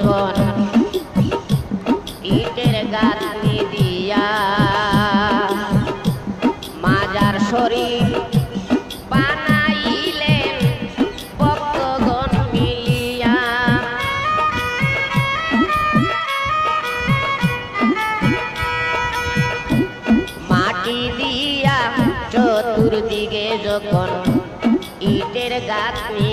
জীবন। ইটের গাঁথনি দিয়া মাজার শরীর বানাইলেন ভক্তগণ মিলিয়া। মাটি দিয়া চতুর্দিকে যখন ইটের গাঁথনি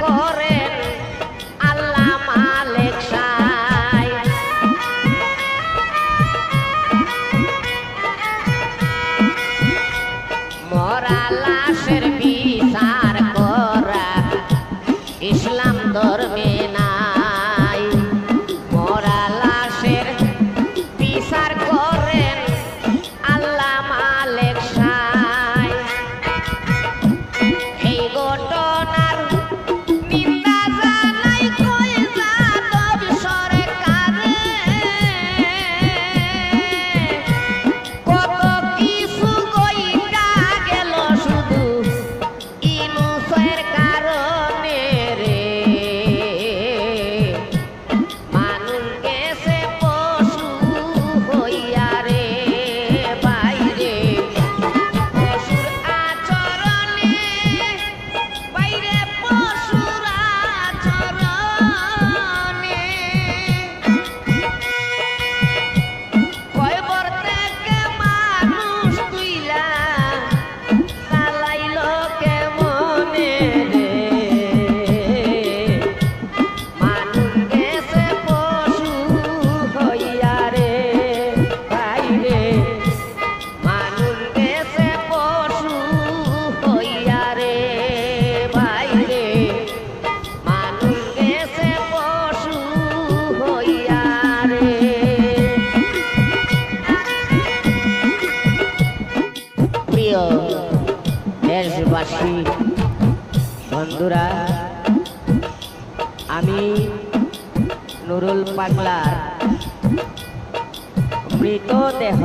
por দেশবাসী বন্ধুরা, আমি নুরুল পাগলার মৃতদেহ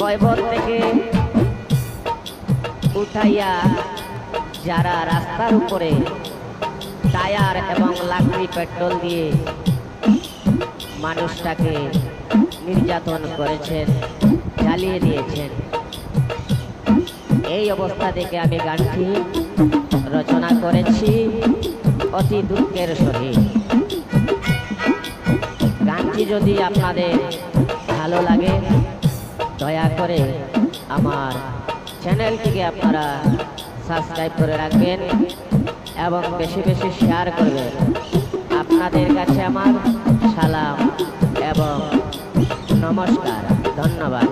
কয়বর থেকে উঠাইয়া যারা রাস্তার উপরে টায়ার এবং লাকড়ি পেট্রোল দিয়ে মানুষটাকে নির্যাতন করেছেন, জ্বালিয়ে দিয়েছেন। এই অবস্থা দেখে আমি গানটি রচনা করেছি। অতি দুঃখের সহিত। গানটি যদি আপনাদের ভালো লাগে, দয়া করে আমার চ্যানেলটিকে আপনারা সাবস্ক্রাইব করে রাখবেন এবং বেশি বেশি শেয়ার করবেন। আপনাদের কাছে আমার সালাম এবং নমস্কার। ধন্যবাদ।